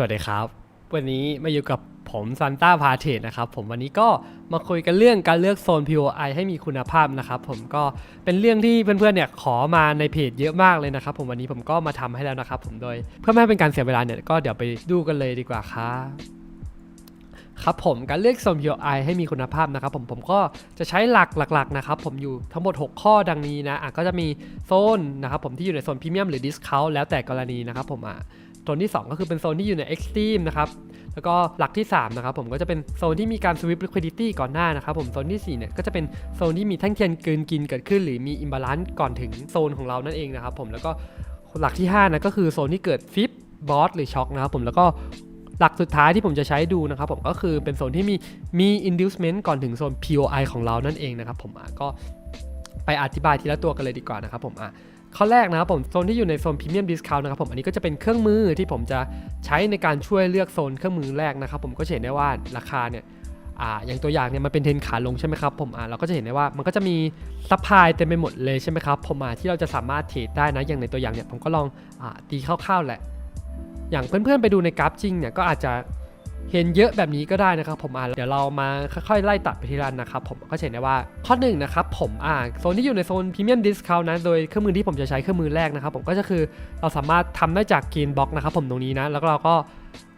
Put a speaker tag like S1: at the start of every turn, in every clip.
S1: สวัสดีครับ วันนี้มาอยู่กับผมซันต้าพาเทรนะครับผมวันนี้ก็มาคุยกันเรื่องการเลือกโซน POI ให้มีคุณภาพนะครับผมก็เป็นเรื่องที่เพื่อนๆเนี่ยขอมาในเพจเยอะมากเลยนะครับผมวันนี้ผมก็มาทำให้แล้วนะครับผมโดยเพื่อไม่ให้เป็นการเสียเวลาเนี่ยก็เดี๋ยวไปดูกันเลยดีกว่าครับครับผมการเลือกโซน POI ให้มีคุณภาพนะครับผมผมก็จะใช้หลักหลักๆนะครับผมอยู่ทั้งหมด 6 ข้อดังนี้นะอะก็จะมีโซนนะครับผมที่อยู่ในโซนพรีเมียมหรือดิสคาวแล้วแต่กรณีนะครับผมอะ โซนที่ 2 ก็คือเป็นโซนที่อยู่ใน Extreme นะครับแล้วก็หลักที่3นะครับผมก็จะเป็นโซนที่มีการ Sweep Liquidity ก่อนหน้านะครับผมโซนที่4เนี่ยก็จะเป็นโซนที่มีแท่งเทียนกลืนกินเกิดขึ้น หรือมี imbalance ก่อนถึงโซนของเรานั่นเองนะครับผมแล้วก็หลักที่5นะก็คือโซนที่เกิดฟิปบอสหรือช็อคนะครับผมแล้วก็หลักสุดท้ายที่ผมจะใช้ดูนะครับผมก็คือเป็นโซนที่มีมี inducement ก่อนถึงโซน POI ของเรานั่นเองนะครับผมอะก็ไปอธิบายทีละตัวกันเลยดีกว่านะครับผมอะ ข้อแรกนะครับผมโซนที่อยู่ในโซนพรีเมียมดิสคาวนะครับผมอันนี้ก็จะเป็นเครื่องมือที่ผมจะใช้ในการช่วยเลือกโซนเครื่องมือแรกนะครับผมก็จะเห็นได้ว่าราคาเนี่ยอ่าอย่างตัวอย่างเนี่ยมันเป็นเทนขาลงใช่ไหมครับผมอ่าเราก็จะเห็นได้ว่ามันก็จะมีซัพพลายเต็มไปหมดเลยใช่ไหมครับผมอ่าที่เราจะสามารถเทรดได้นะอย่างในตัวอย่างเนี่ยผมก็ลองอ่าตีคร่าวๆแหละ อย่างเพื่อนๆไปดูในกราฟจริงเนี่ยก็อาจจะ เห็นเยอะแบบนี้ก็ได้นะครับผมอ่าเดี๋ยวเรามาค่อยๆไล่ตัดไปทีละนะครับผมก็จะเห็นได้ว่าข้อหนึ่งนะครับผมอ่าโซนที่อยู่ในโซนพรีเมียมดิสคาวนะโดยเครื่องมือที่ผมจะใช้เครื่องมือแรกนะครับผมก็จะคือเราสามารถทำได้จากกรีนบล็อกนะครับผมตรงนี้นะแล้วเราก็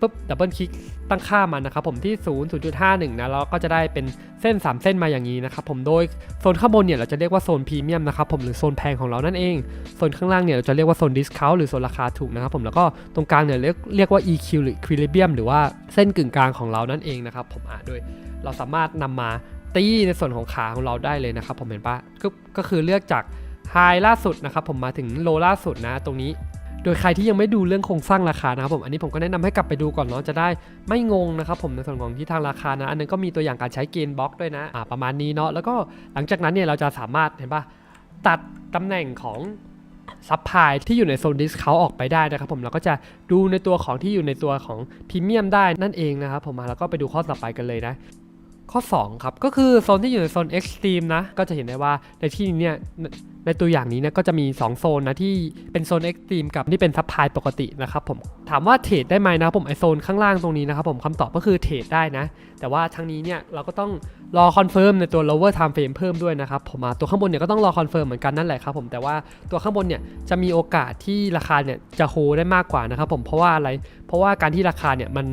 S1: ปุ๊บดับเบิลคลิกตั้งค่ามันนะครับผมที่ 0 0.51 นะแล้วก็จะได้เป็นเส้น 3 เส้นมาอย่างนี้นะครับผมโดยโซนข้างบนเนี่ยเราจะเรียกว่าโซนพรีเมียมนะครับผมหรือโซนแพงของเรานั่นเองโซนข้างล่างเนี่ยเราจะเรียกว่าโซนดิสคาวหรือโซนราคาถูกนะครับผมแล้วก็ตรงกลางเนี่ยเรียกเรียกว่า EQ หรือ Equilibrium หรือว่าเส้นกึ่งกลางของเรานั่นเองนะครับผมอ่าโดยเราสามารถนำมาตีในส่วนของขาของเราได้เลยนะครับผมเห็นปะก็คือเลือกจากไฮล่าสุดนะครับผมมาถึงโลล่าสุดนะตรงนี้ ดยใครที่ยังไม่ดูเรื่องโครงสร้างราคานะครับผมอันนี้ผมก็แนะนำให้กลับไปดูก่อนเนาะจะได้ไม่งงนะครับผมในส่วนของที่ทางราคานะอันนั้นก็มีตัวอย่างการใช้เกณฑ์บล็อกด้วยนะอ่าประมาณนี้เนาะแล้วก็หลังจากนั้นเนี่ยเราจะสามารถเห็นปะตัดตำแหน่งของซับพลายที่อยู่ในโซนดิสเขาออกไปได้นะครับผมเราก็จะดูในตัวของที่อยู่ในตัวของพรีเมียมได้นั่นเองนะครับผมมาแล้วก็ไปดูข้อต่อไปกันเลยนะ ข้อ 2 ครับ ก็คือโซนที่อยู่ในโซน Extreme นะ ก็จะเห็นได้ว่าในที่นี้เนี่ยในในตัวอย่างนี้เนี่ยก็จะมี 2 โซนนะที่เป็นโซน Extreme กับที่เป็นซับพลายปกตินะครับผมถามว่าเทรดได้ไหมนะครับผมไอโซนข้างล่างตรงนี้นะครับผมคำตอบก็คือเทรดได้นะ แต่ว่าทั้งนี้เนี่ยเราก็ต้องรอคอนเฟิร์มในตัว lower time frame เพิ่มด้วยนะครับผมตัวข้างบนเนี่ยก็ต้องรอคอนเฟิร์มเหมือนกันนั่นแหละครับผมแต่ว่าตัวข้างบนเนี่ยจะมีโอกาสที่ราคาเนี่ยจะโฮได้มากกว่านะครับผมเพราะว่าอะไรเพราะว่าการที่ราคาเนี่ยมัน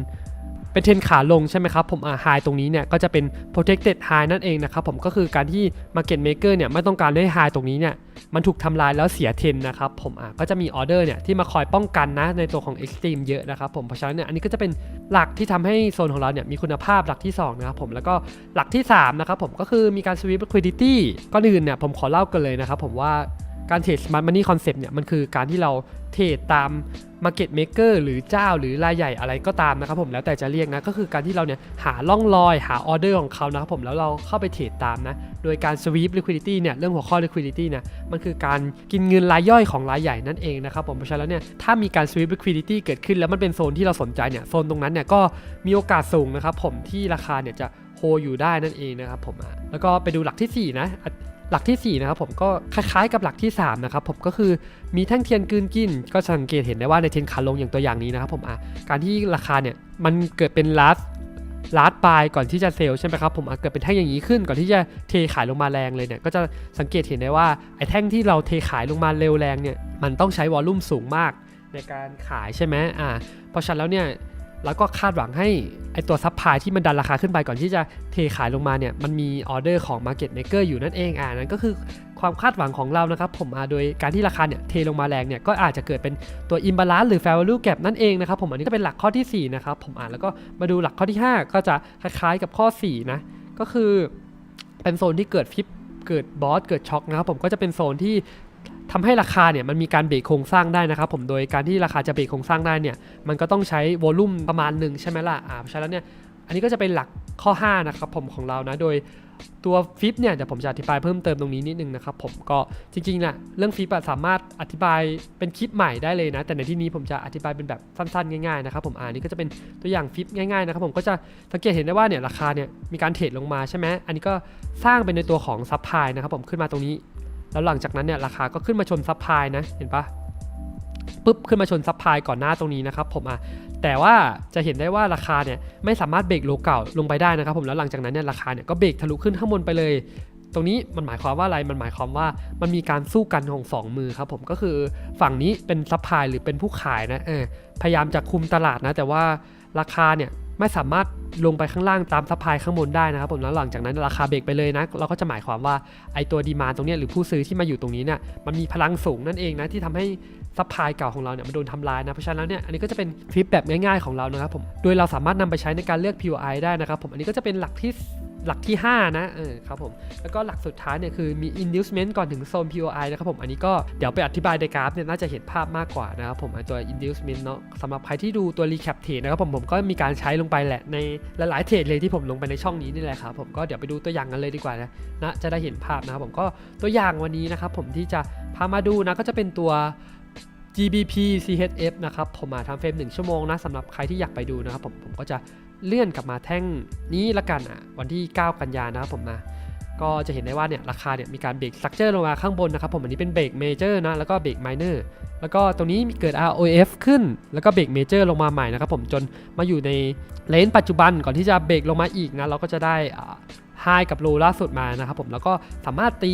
S1: เป็นเทรนขาลงใช่ไหมครับผมอ่าไฮตรงนี้เนี่ยก็จะเป็น protected high นั่นเองนะครับผมก็คือการที่ market maker เนี่ยไม่ต้องการให้ไฮตรงนี้เนี่ยมันถูกทำลายแล้วเสียเทนนะครับผมอ่าก็จะมีออเดอร์เนี่ยที่มาคอยป้องกันนะในตัวของ extreme เยอะนะครับผมเพราะฉะนั้นเนี่ยอันนี้ก็จะเป็นหลักที่ทำให้โซนของเราเนี่ยมีคุณภาพหลักที่2นะครับผมแล้วก็หลักที่3นะครับผมก็คือมีการ sweep liquidity ก่อนอื่นเนี่ยผมขอเล่ากันเลยนะครับผมว่า การเทรด smart money concept เนี่ยมันคือการที่เราเทรดตาม Market Maker หรือเจ้าหรือรายใหญ่อะไรก็ตามนะครับผมแล้วแต่จะเรียกนะก็คือการที่เราเนี่ยหาล่องรอยหาออเดอร์ของเขานะครับผมแล้วเราเข้าไปเทรดตามนะโดยการ sweep liquidity เนี่ยเรื่องหัวข้อ liquidity เนี่ยมันคือการกินเงินรายย่อยของรายใหญ่นั่นเองนะครับผมเพราะฉะนั้นเนี่ยถ้ามีการ sweep liquidity เกิดขึ้นแล้วมันเป็นโซนที่เราสนใจเนี่ยโซนตรงนั้นเนี่ยก็มีโอกาสสูงนะครับผมที่ราคาเนี่ยจะโฮอยู่ได้นั่นเองนะครับผมแล้วก็ไปดูหลักที่สี่นะ หลักที่4นะครับผมก็คล้ายๆกับหลักที่3นะครับผมก็คือมีแท่งเทียนกืนกิน ก็สังเกตเห็นได้ว่าในเทรนขาลงอย่างตัวอย่างนี้นะครับผมอะการที่ราคาเนี่ยมันเกิดเป็นลัสลาดปลายก่อนที่จะเซลล์ใช่ไหมครับผมเกิดเป็นแท่งอย่างนี้ขึ้นก่อนที่จะเทขายลงมาแรงเลยเนี่ยก็จะสังเกตเห็นได้ว่าไอ้แท่งที่เราเทขายลงมาเร็วแรงเนี่ยมันต้องใช้วอลลุ่มสูงมากในการขายใช่ไหมอ่าเพราะฉะนั้นแล้วเนี่ย แล้วก็คาดหวังให้ไอตัวซับพลายที่มันดันราคาขึ้นไปก่อนที่จะเทขายลงมาเนี่ยมันมีออเดอร์ของ Market Maker อยู่นั่นเองอ่านั่นก็คือความคาดหวังของเรานะครับผมอ่าโดยการที่ราคาเนี่ยเทลงมาแรงเนี่ยก็อาจจะเกิดเป็นตัว imbalance หรือ fair value gap นั่นเองนะครับผมอันนี้ก็เป็นหลักข้อทีสี่ 4 นะครับผมอ่านแล้วก็มาดูหลักข้อที่ 5 ก็จะคล้ายๆกับข้อ 4 นะ ก็คือเป็นโซนที่เกิดฟิปเกิดบอสเกิดช็อคนะครับผมก็จะเป็นโซนที่ ทำให้ราคาเนี่ยมันมีการเบรกโครงสร้างได้นะครับผมโดยการที่ราคาจะเบรกโครงสร้างได้เนี่ยมันก็ต้องใช้วอลลุ่มประมาณหนึ่งใช่ไหมล่ะอ่าเพราะฉะนั้นเนี่ยอันนี้ก็จะเป็นหลักข้อ 5 นะครับผมของเรานะโดยตัวฟิปเนี่ยเดี๋ยวผมจะอธิบายเพิ่มเติมตรงนี้นิดนึงนะครับผมก็จริงๆนะเรื่องฟิปสามารถอธิบายเป็นคลิปใหม่ได้เลยนะ แต่ในที่นี้ผมจะอธิบายเป็นแบบสั้นๆ ง่ายๆนะครับผมอ่านี่ก็จะเป็นตัวอย่างฟิปง่ายๆนะครับผมก็จะสังเกตเห็นได้ว่าเนี่ยราคาเนี่ยมีการเทรดลงมาใช่ไหมอันนี้ก็สร้างเป็นในตัวของซับพลายนะครับผมขึ้นมาตรงนี้ แล้วหลังจากนั้นเนี่ยราคาก็ขึ้นมาชนซับพลายนะเห็นปะปุ๊บขึ้นมาชนซับพลายก่อนหน้าตรงนี้นะครับผมอะแต่ว่าจะเห็นได้ว่าราคาเนี่ยไม่สามารถเบรกโลเก่าลงไปได้นะครับผมแล้วหลังจากนั้นเนี่ยราคาเนี่ยก็เบรกทะลุขึ้นข้างบนไปเลย ตรงนี้มันหมายความว่าอะไรมันหมายความว่ามันมีการสู้กันของสองมือครับผมก็คือฝั่งนี้เป็นซัพพลายหรือเป็นผู้ขายนะเออพยายามจะคุมตลาดนะแต่ว่าราคาเนี่ย ไม่สามารถลงไปข้างล่างตามซัพพลายข้างบนได้นะครับผมแล้วหลังจากนั้นราคาเบรกไปเลยนะเราก็จะหมายความว่าไอตัวดีมานตรงนี้หรือผู้ซื้อที่มาอยู่ตรงนี้เนี่ยมันมีพลังสูงนั่นเองนะที่ทำให้ซัพพลายเก่าของเราเนี่ยมันโดนทำลายนะเพราะฉะนั้นเนี่ยอันนี้ก็จะเป็นทริปแบบง่ายๆของเรานะครับผมโดยเราสามารถนำไปใช้ในการเลือก POI ได้นะครับผมอันนี้ก็จะเป็นหลักที่ หลักที่ 5 นะเออครับผม แล้วก็หลักสุดท้ายเนี่ยคือมี inducement ก่อนถึงโซน POI นะครับผมอันนี้ก็เดี๋ยวไปอธิบายในกราฟเนี่ยน่าจะเห็นภาพมากกว่านะครับผมตัว inducement เนาะสำหรับใครที่ดูตัว recap เทรดนะครับผมผมก็มีการใช้ลงไปแหละในหลายๆเทรดเลยที่ผมลงไปในช่องนี้นี่แหละครับผมก็เดี๋ยวไปดูตัวอย่างกันเลยดีกว่านะนะจะได้เห็นภาพนะครับผมก็ตัวอย่างวันนี้นะครับผมที่จะพามาดูนะก็จะเป็นตัว GBP CHF นะครับผมมาทำเฟรม1ชั่วโมงนะสำหรับใครที่อยากไปดูนะครับผมผมก็จะ เลื่อนกลับมาแท่งนี้ละกันอะวันที่ 9 กันยานะครับผมนะก็จะเห็นได้ว่าเนี่ยราคาเนี่ยมีการเบรกสตรัคเจอร์ลงมาข้างบนนะครับผมอันนี้เป็นเบรกเมเจอร์นะแล้วก็เบรกไมเนอร์แล้วก็ตรงนี้เกิด ROF ขึ้น แล้วก็เบรกเมเจอร์ลงมาใหม่นะครับผมจนมาอยู่ในเลนปัจจุบันก่อนที่จะเบรกลงมาอีกนะเราก็จะได้ไฮกับโลล่าสุดมานะครับผมแล้วก็สามารถตี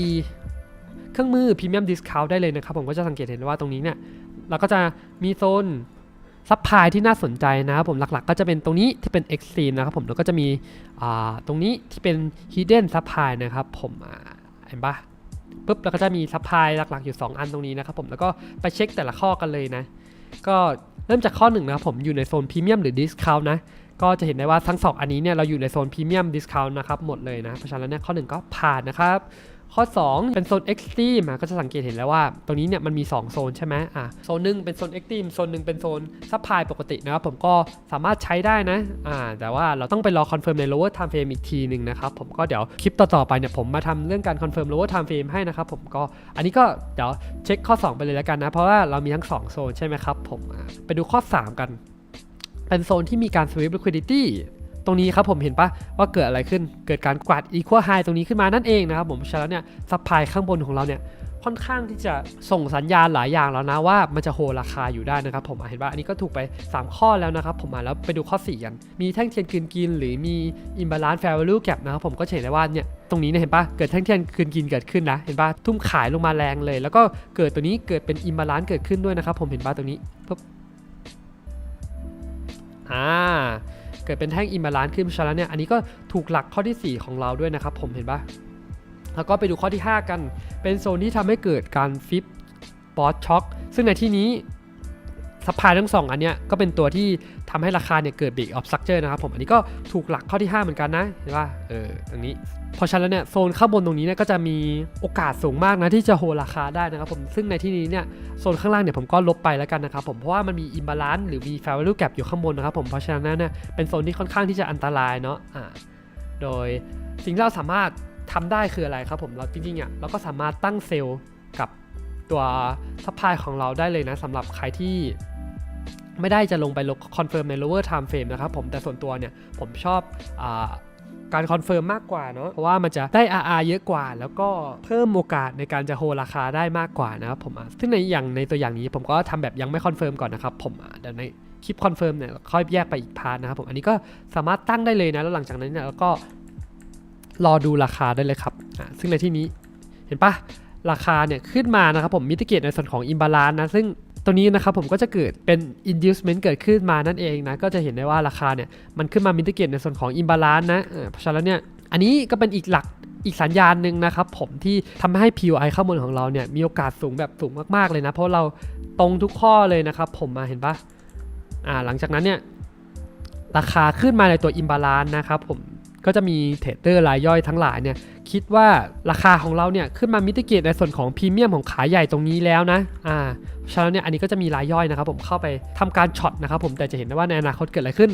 S1: เครื่องมือพรีเมียมดิสคาวได้เลยนะครับผมก็จะสังเกตเห็นว่าตรงนี้เนี่ยเราก็จะมีโซน ซัพพลายที่น่าสนใจนะครับผมหลักๆ ก็จะเป็นตรงนี้ที่เป็น Extreme นะครับผมแล้วก็จะมีตรงนี้ที่เป็น hidden supply นะครับผมเห็นปะปุ๊บแล้วก็จะมีซัพพลายหลักๆอยู่ 2 อันตรงนี้นะครับผมแล้วก็ไปเช็คแต่ละข้อกันเลยนะ ก็เริ่มจากข้อหนึ่งนะครับผมอยู่ในโซนพรีเมียมหรือ discount นะก็จะเห็นได้ว่าทั้งสองอันนี้เนี่ยเราอยู่ในโซนพรีเมียมดิสคาวนะครับหมดเลยนะเพราะฉะนั้นเนี่ยข้อหนึ่งก็ผ่านนะครับ ข้อ 2 เป็นโซน Extreme อะก็จะสังเกตเห็นแล้วว่าตรงนี้เนี่ยมันมี 2 โซนใช่ไหมอะโซนหนึ่งเป็นโซน Extreme โซนหนึ่งเป็นโซนซัพพลายปกตินะครับผมก็สามารถใช้ได้นะอ่าแต่ว่าเราต้องไปรอคอนเฟิร์มใน lower time frame อีกทีหนึ่งนะครับผมก็เดี๋ยวคลิปต่อๆไปเนี่ยผมมาทำเรื่องการคอนเฟิร์ม lower time frame ให้นะครับผมก็อันนี้ก็เดี๋ยวเช็คข้อ 2 ไปเลยแล้วกันนะ เพราะว่าเรามีทั้ง 2 โซนใช่ไหมครับผมไปดูข้อ 3 กันเป็นโซนที่มีการ sweep liquidity ตรงนี้ครับผมเห็นปะว่าเกิดอะไรขึ้นเกิดการกวาด equal high ตรงนี้ขึ้นมานั่นเองนะครับผมฉะนั้นเนี่ยซัพพลายข้างบนของเราเนี่ยค่อนข้างที่จะส่งสัญญาณหลายอย่างแล้วนะว่ามันจะโฮราคาอยู่ได้นะครับผมเห็นปะอันนี้ก็ถูกไป 3 ข้อแล้วนะครับผมมาแล้วไปดูข้อ 4 กัน มีแท่งเทียนคืนกิน หรือมี imbalance fair value gap นะครับผมก็เห็นได้ว่าเนี่ยตรงนี้เนี่ยเห็นปะเกิดแท่งเทียนคืนกินเกิดขึ้นนะ เห็นปะทุ่มขายลงมาแรงเลย แล้วก็เกิดตัวนี้เกิดเป็น imbalance เกิดขึ้นด้วยนะครับผมเห็นปะตรงนี้ปุ๊บอ่า เกิดเป็นแท่งอิมบาลานซ์ขึ้นเพราะฉะนั้นเนี่ยอันนี้ก็ถูกหลักข้อที่ 4 ของเราด้วยนะครับ ผมเห็นปะแล้วก็ไปดูข้อที่ 5 กัน เป็นโซนที่ทำให้เกิดการฟิปปอตช็อคซึ่งในที่นี้ ซัพพลายทั้งสองอันเนี้ยก็เป็นตัวที่ทำให้ราคาเนี่ยเกิดบิ๊กออฟสตรัคเจอร์นะครับผมอันนี้ก็ถูกหลักข้อที่ 5 เหมือนกันนะเห็นปะเออตรงนี้พราะฉะนั้นเนี่ยโซนข้างบนตรงนี้เนี่ยก็จะมีโอกาสสูงมากนะที่จะโฮราคาได้นะครับผมซึ่งในที่นี้เนี่ยโซนข้างล่างเนี่ยผมก็ลบไปแล้วกันนะครับผมเพราะว่ามันมีอิมบาลานซ์หรือมี value gap อยู่ข้างบนนะครับผมเพราะฉะนั้นเนี่ยเป็นโซนที่ค่อนข้างที่จะอันตรายเนาะอ่าโดยสิ่งที่เราสามารถทำได้คืออะไรครับผมเราจริงๆอะเราก็สามารถตั้งเซลล์กับตัวซัพพลายของเราได้เลยนะสำหรับใครที่ ไม่ได้จะลงไปลงคอนเฟิร์มใน lower time frame นะครับผมแต่ส่วนตัวเนี่ยผมชอบอการคอนเฟิร์มมากกว่าเนาะเพราะว่ามันจะได้ RR เยอะกว่า แล้วก็เพิ่มโอกาสในการจะโฮราคาได้มากกว่านะครับผมซึ่งในอย่างในตัวอย่างนี้ผมก็ทำแบบยังไม่คอนเฟิร์มก่อนนะครับผมเดี๋ยวในคลิปคอนเฟิร์มเนี่ยค่อยแยกไปอีกพาร์ทนะครับผมอันนี้ก็สามารถตั้งได้เลยนะแล้วหลังจากนั้นเนี่ยเราก็รอดูราคาได้เลยครับซึ่งในที่นี้เห็นปะราคาเนี่ยขึ้นมานะครับผมมิติเกตในส่วนของอิมบาลานนะซึ่ง ตัวนี้นะครับผมก็จะเกิดเป็น inducement เกิดขึ้นมานั่นเองนะ ก็จะเห็นได้ว่าราคาเนี่ยมันขึ้นมามินติเกตในส่วนของ imbalance นะเออเพราะฉะนั้นเนี่ยอันนี้ก็เป็นอีกหลักอีกสัญญาณหนึ่งนะครับผมที่ทำให้ POI ข้างบนของเราเนี่ยมีโอกาสสูงแบบสูงมากๆเลยนะ เพราะเราตรงทุกข้อเลยนะครับผมมาเห็นปะอ่าหลังจากนั้นเนี่ยราคาขึ้นมาในตัว imbalance นะครับผม ก็จะมีเทรดเดอร์รายย่อยทั้งหลายเนี่ยคิดว่าราคาของเราเนี่ยขึ้นมามิติเกตในส่วนของพรีเมียมของขายใหญ่ตรงนี้แล้วนะอ่าฉะนั้นเนี่ยอันนี้ก็จะมีรายย่อยนะครับผมเข้าไปทำการช็อตนะครับผมแต่จะเห็นได้ว่าในอนาคตเกิดอะไรขึ้น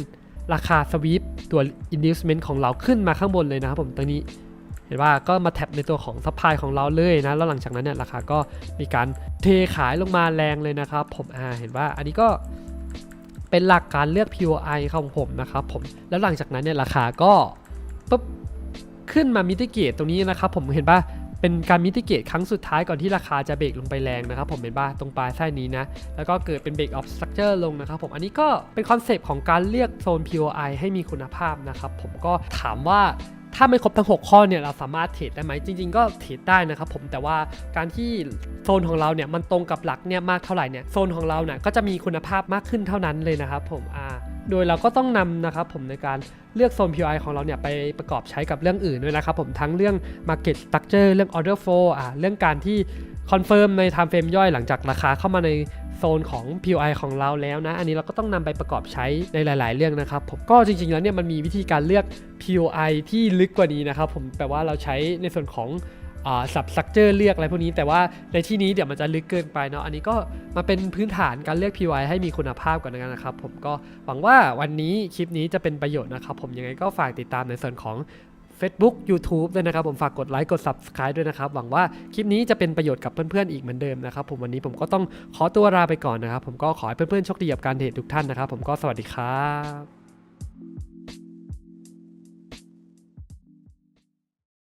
S1: ราคาสวีปตัว inducement ของเราขึ้นมาข้างบนเลยนะครับผมตรงนี้เห็นว่าก็มาแท็บในตัวของซัพพลายของเราเลยนะ แล้วหลังจากนั้นเนี่ยราคาก็มีการเทขายลงมาแรงเลยนะครับ ผมอ่าเห็นว่าอันนี้ก็เป็นหลักการเลือก POI ของผมนะครับผม แล้วหลังจากนั้นเนี่ยราคาก็ ปุ๊บขึ้นมามิติเกตตรงนี้นะครับผมเห็นปะเป็นการมิติเกตครั้งสุดท้ายก่อนที่ราคาจะเบรกลงไปแรงนะครับผมเป็นบ้าตรงปลายไส้นี้นะ แล้วก็เกิดเป็นเบรกออฟสตรัคเจอร์ลงนะครับผมอันนี้ก็เป็นคอนเซปต์ของการเลือกโซน POI ให้มีคุณภาพนะครับผมก็ถามว่าถ้าไม่ครบทั้ง 6 ข้อเนี่ยเราสามารถเทรดได้ไหมจริง ๆ ก็เทรดได้นะครับผมแต่ว่าการที่โซนของเราเนี่ยมันตรงกับหลักเนี่ยมากเท่าไหร่เนี่ยโซนของเราเนี่ยก็จะมีคุณภาพมากขึ้นเท่านั้นเลยนะครับผมอ่า โดยเราก็ต้องนำนะครับผมในการเลือกโซน POI ของเราเนี่ยไปประกอบใช้กับเรื่องอื่นด้วยนะครับผมทั้งเรื่อง Market Structure เรื่อง Order Flow อ่าเรื่องการที่คอนเฟิร์มใน time frame ย่อยหลังจากราคาเข้ามาในโซนของ POI ของเราแล้วนะ อันนี้เราก็ต้องนำไปประกอบใช้ในหลาย ๆ เรื่องนะครับผมก็จริง ๆ แล้วเนี่ยมันมีวิธีการเลือก POI ที่ลึกกว่านี้นะครับผมแปลว่าเราใช้ในส่วนของ สับสตรัคเจอร์เลือกอะไรพวกนี้ แต่ว่าในที่นี้เดี๋ยวมันจะลึกเกินไปเนาะอันนี้ก็มาเป็นพื้นฐานการเลือก POI ให้มีคุณภาพก่อนนะครับ ผมก็หวังว่าวันนี้คลิปนี้จะเป็นประโยชน์นะครับ ผมยังไงก็ฝากติดตามในส่วนของ Facebook YouTube ด้วยนะครับ ผมฝากกดไลค์กด Subscribe ด้วยนะครับ หวังว่าคลิปนี้จะเป็นประโยชน์กับเพื่อนๆอีกเหมือนเดิมนะครับ ผมวันนี้ผมก็ต้องขอตัวลาไปก่อนนะครับ ผมก็ขอให้เพื่อนๆโชคดีกับการเทรดทุกท่านนะครับ ผมก็สวัสดีครับ